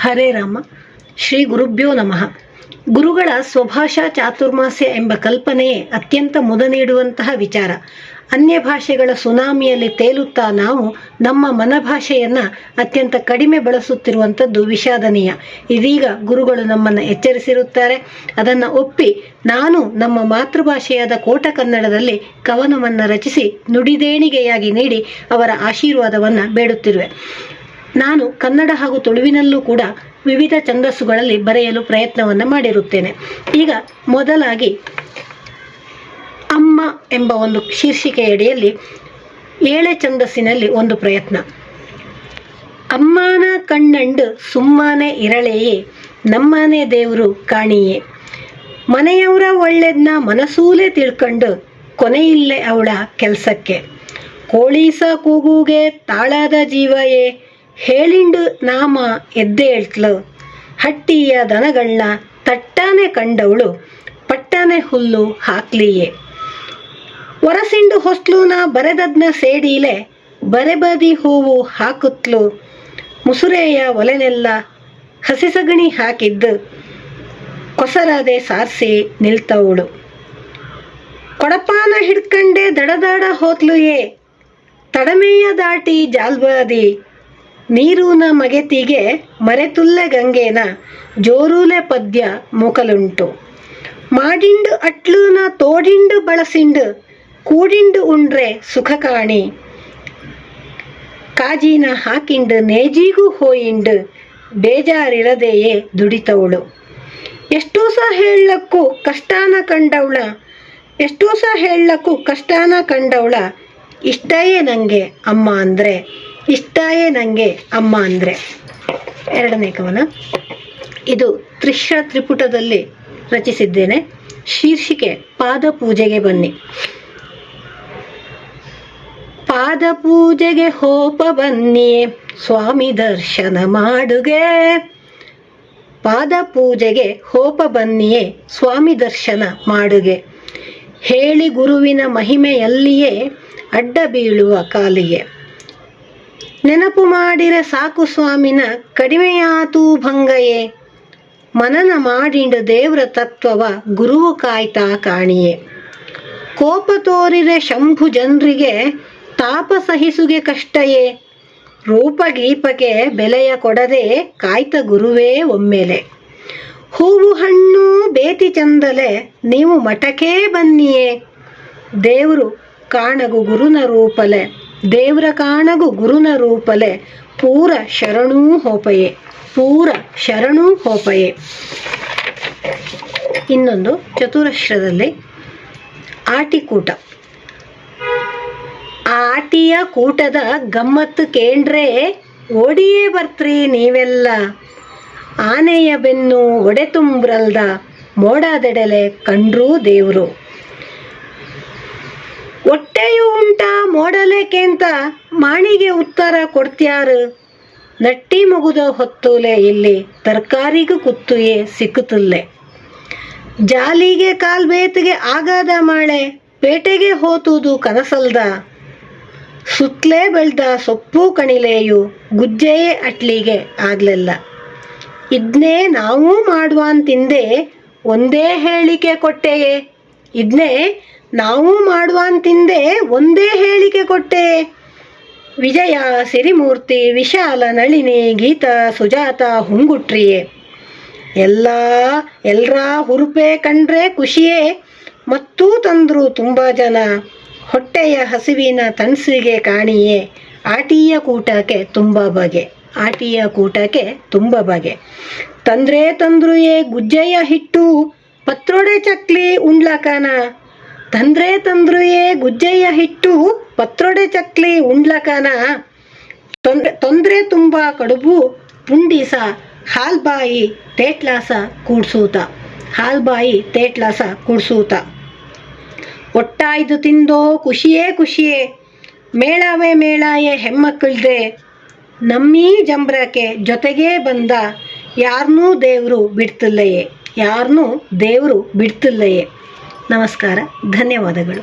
ಹರೇ ರಾಮ, ಶ್ರೀ ಗುರುಭ್ಯೋ ನಮಃ. ಗುರುಗಳ ಸ್ವಭಾಷಾ ಚಾತುರ್ಮಾಸ್ಯ ಎಂಬ ಕಲ್ಪನೆಯೇ ಅತ್ಯಂತ ಮುದ ನೀಡುವಂತಹ ವಿಚಾರ. ಅನ್ಯ ಭಾಷೆಗಳ ಸುನಾಮಿಯಲ್ಲಿ ತೇಲುತ್ತಾ ನಾವು ನಮ್ಮ ಮನಭಾಷೆಯನ್ನ ಅತ್ಯಂತ ಕಡಿಮೆ ಬಳಸುತ್ತಿರುವಂಥದ್ದು ವಿಷಾದನೀಯ. ಇದೀಗ ಗುರುಗಳು ನಮ್ಮನ್ನು ಎಚ್ಚರಿಸಿರುತ್ತಾರೆ. ಅದನ್ನು ಒಪ್ಪಿ ನಾನು ನಮ್ಮ ಮಾತೃಭಾಷೆಯಾದ ಕೋಟ ಕನ್ನಡದಲ್ಲಿ ಕವನವನ್ನು ರಚಿಸಿ ನುಡಿದೇಣಿಗೆಯಾಗಿ ನೀಡಿ ಅವರ ಆಶೀರ್ವಾದವನ್ನು ಬೇಡುತ್ತಿರುವೆ. ನಾನು ಕನ್ನಡ ಹಾಗೂ ತುಳುವಿನಲ್ಲೂ ಕೂಡ ವಿವಿಧ ಛಂದಸ್ಸುಗಳಲ್ಲಿ ಬರೆಯಲು ಪ್ರಯತ್ನವನ್ನು ಮಾಡಿರುತ್ತೇನೆ. ಈಗ ಮೊದಲಾಗಿ ಅಮ್ಮ ಎಂಬ ಒಂದು ಶೀರ್ಷಿಕೆಯಡಿಯಲ್ಲಿ ಏಳೆ ಛಂದಸ್ಸಿನಲ್ಲಿ ಒಂದು ಪ್ರಯತ್ನ. ಅಮ್ಮನ ಕಣ್ಣಂಡು ಸುಮ್ಮನೆ ಇರಳೆಯೇ, ನಮ್ಮನೆ ದೇವರು ಕಾಣಿಯೇ. ಮನೆಯವರ ಒಳ್ಳೆದ್ನ ಮನಸೂಲೆ ತಿಳ್ಕೊಂಡು ಕೊನೆಯಿಲ್ಲೇ ಅವಳ ಕೆಲಸಕ್ಕೆ. ಕೋಳಿಸ ಕೂಗುಗೆ ತಾಳಾದ ಜೀವಯೇ ಹೇಳಿಂಡು ನಾಮ ಎದ್ದೇಳ್ತ್ಳು ಹಟ್ಟಿಯ ದನಗಳನ್ನ ತಟ್ಟಾನೆ ಕಂಡವಳು, ಪಟ್ಟಾನೆ ಹುಲ್ಲು ಹಾಕ್ಲಿಯೇ. ಒರಸಿಂಡು ಹೊಸ್ಲೂನ ಬರೆದದ್ನ ಸೇಡೀಲೆ ಬರೆಬದಿ ಹೂವು ಹಾಕುತ್ಲು. ಮುಸುರೆಯ ಒಲೆನೆಲ್ಲ ಹಸಿಸಗಣಿ ಹಾಕಿದ್ದು, ಕೊಸರಾದೆ ಸಾರಿಸಿ ನಿಲ್ತವಳು. ಕೊಡಪಾನ ಹಿಡ್ಕಂಡೆ ದಡದಾಡ ಹೋತ್ಲುಯೇ, ತಡಮೆಯ ದಾಟಿ ಜಾಲ್ಬದಿ ನೀರೂನ ಮಗೆತಿಗೆ ಮರೆತುಲ್ಲ ಗಂಗೆನ ಜೋರೂಲೆ ಪದ್ಯ ಮೂಕಲುಂಟು. ಮಾಡಿಂಡು ಅಟ್ಲೂನ ತೋಡಿಂಡು ಬಳಸಿಂಡು ಕೂಡಿಂಡು ಉಂಡ್ರೆ ಸುಖ ಕಾಣಿ. ಕಾಜಿನ ಹಾಕಿಂಡು ನೇಜಿಗೂ ಹೋಯಿಂಡು ಬೇಜಾರಿರದೆಯೇ ದುಡಿತವಳು. ಎಷ್ಟೋ ಸಹ ಹೇಳಕ್ಕೂ ಕಷ್ಟಾನ ಕಂಡವಳ ಎಷ್ಟೋ ಸಹ ಹೇಳಕ್ಕೂ ಕಷ್ಟಾನ ಕಂಡವಳ, ಇಷ್ಟಯೇ ನನಗೆ ಅಮ್ಮ ಅಂದರೆ. ಇಷ್ಟಯೇ ನನಗೆ ಅಮ್ಮ ಅಂದರೆ. ಎರಡನೇ ಕವನ. ಇದು ತ್ರಿಶ್ರ ತ್ರಿಪುಟದಲ್ಲಿ ರಚಿಸಿದ್ದೇನೆ. ಶೀರ್ಷಿಕೆ, ಪಾದ ಪೂಜೆಗೆ ಬನ್ನಿ. ಪಾದ ಪೂಜೆಗೆ ಹೋಪ ಬನ್ನಿ, ಸ್ವಾಮಿ ದರ್ಶನ ಮಾಡುಗೆ. ಪಾದ ಪೂಜೆಗೆ ಹೋಪ ಬನ್ನಿಯೇ, ಸ್ವಾಮಿ ದರ್ಶನ ಮಾಡುಗೆ. ಹೇಳಿ ಗುರುವಿನ ಮಹಿಮೆಯಲ್ಲಿಯೇ, ಅಡ್ಡ ಬೀಳುವ ಕಾಲಿಗೆ. ನೆನಪು ಮಾಡಿರೆ ಸಾಕು ಸ್ವಾಮಿನ ಕಡಿಮೆಯಾತು ಭಂಗಯೇ. ಮನನ ಮಾಡಿಂಡ ದೇವ್ರ ತತ್ವವ ಗುರುವು ಕಾಯ್ತಾ ಕಾಣಿಯೇ. ಕೋಪ ತೋರಿರೆ ಶಂಭು ಜನರಿಗೆ, ತಾಪ ಸಹಿಸುಗೆ ಕಷ್ಟಯೇ. ರೂಪ ಗೀಪಗೆ ಬೆಲೆಯ ಕೊಡದೆ ಕಾಯ್ತ ಗುರುವೇ ಒಮ್ಮೆಲೆ. ಹೂವು ಹಣ್ಣು ಬೇತಿ ಚಂದಲೆ, ನೀವು ಮಠಕ್ಕೇ ಬನ್ನಿಯೇ. ದೇವರು ಕಾಣಗು ಗುರುನ ರೂಪಲೆ. ದೇವ್ರ ಕಾಣಗು ಗುರುನ ರೂಪಲೆ ಪೂರ ಶರಣೂ ಹೋಪಯೇ, ಪೂರ ಶರಣೂ ಹೋಪಯೇ. ಇನ್ನೊಂದು ಚತುರಶ್ರದಲ್ಲಿ ಆಟಿಕೂಟ. ಆಟಿಯ ಕೂಟದ ಗಮ್ಮತ್ತು ಕೇಂದ್ರೆ ಓಡಿಯೇ ಬರ್ತ್ರಿ ನೀವೆಲ್ಲ. ಆನೆಯ ಬೆನ್ನು ಒಡೆ ತುಂಬ್ರಲ್ದ ಮೋಡದೆಡೆಲೆ ಕಂಡ್ರೂ ದೇವ್ರು. ಹೊಟ್ಟೆಯು ಉಂಟ ಮೋಡಲೇಕೆಂತ? ಮಾಣಿಗೆ ಉತ್ತರ ಕೊಡ್ತ್ಯಾರು. ನಟ್ಟಿ ಮಗುದ ಹೊತ್ತುಲೆ ಇಲ್ಲಿ ತರಕಾರಿಗೂ ಕುತ್ತುಯೇ ಸಿಕ್ಕುತ್ತಲ್ಲೆ ಜಾಲಿಗೆ ಕಾಲ್ಬೇತಿಗೆ ಆಗದ ಮಾಳೆ, ಪೇಟೆಗೆ ಹೋತುದು ಕನಸಲ್ದ. ಸುತ್ತಲೇ ಬೆಳ್ದ ಸೊಪ್ಪು ಕಣಿಲೆಯು ಗುಜ್ಜೆಯೇ ಅಟ್ಲಿಗೆ ಆಗ್ಲಿಲ್ಲ. ಇದ್ನೇ ನಾವು ಮಾಡುವಂತಿಂದೆ, ಒಂದೇ ಹೇಳಿಕೆ ಕೊಟ್ಟೆಯೇ. ಇದ್ನೇ ನಾವು ಮಾಡುವಂತಿಂದೆ ಒಂದೇ ಹೇಳಿಕೆ ಕೊಟ್ಟೆ. ವಿಜಯ ಸಿರಿಮೂರ್ತಿ, ವಿಶಾಲ ನಳಿನಿ, ಗೀತಾ, ಸುಜಾತ, ಹುಂಗುಟ್ರಿಯೇ. ಎಲ್ಲ, ಎಲ್ರ ಹುರುಪೆ ಕಂಡ್ರೆ ಖುಷಿಯೇ. ಮತ್ತೂ ತಂದ್ರು ತುಂಬ ಜನ. ಹೊಟ್ಟೆಯ ಹಸಿವಿನ ತನ್ಸಿಗೆ ಕಾಣಿಯೇ. ಆಟಿಯ ಕೂಟಕ್ಕೆ ತುಂಬ ಬಗೆ. ಆಟಿಯ ಕೂಟಕ್ಕೆ ತುಂಬ ಬಗೆ. ತಂದ್ರೆ ತಂದ್ರುಯೇ ಗುಜ್ಜೆಯ ಹಿಟ್ಟು. ಪತ್ರೊಡೆ ಚಕ್ಲಿ ಉಂಡ್ಲಕನ ತಂದ್ರೆ ತಂದ್ರುಯೇ ಗುಜ್ಜಯ್ಯ ಹಿಟ್ಟು, ಪತ್ರೊಡೆ ಚಕ್ಲಿ ಉಂಡ್ಲಕನ. ತೊಂದ್ರೆ ತೊಂದರೆ ತುಂಬ ಕಡುಬು, ಪುಂಡಿಸ, ಹಾಲ್ಬಾಯಿ ತೇಟ್ಲಾಸ ಕೂಡ್ಸೂತ. ಹಾಲ್ಬಾಯಿ ತೇಟ್ಲಾಸ ಕೂಡ್ಸೂತ. ಒಟ್ಟಾಯ್ದು ತಿಂದೋ ಖುಷಿಯೇ ಖುಷಿಯೇ, ಮೇಳವೇ ಮೇಳಾಯೇ ಹೆಮ್ಮಕ್ಕಳ್ದೆ ನಮ್ಮೀ ಜಂಬ್ರಕ್ಕೆ ಜೊತೆಗೇ ಬಂದ ಯಾರನ್ನೂ ದೇವರು ಬಿಡ್ತಿಲ್ಲಯೇ ಯಾರನ್ನೂ ದೇವರು ಬಿಡ್ತಿಲ್ಲಯೇ. ನಮಸ್ಕಾರ ಧನ್ಯವಾದಗಳು.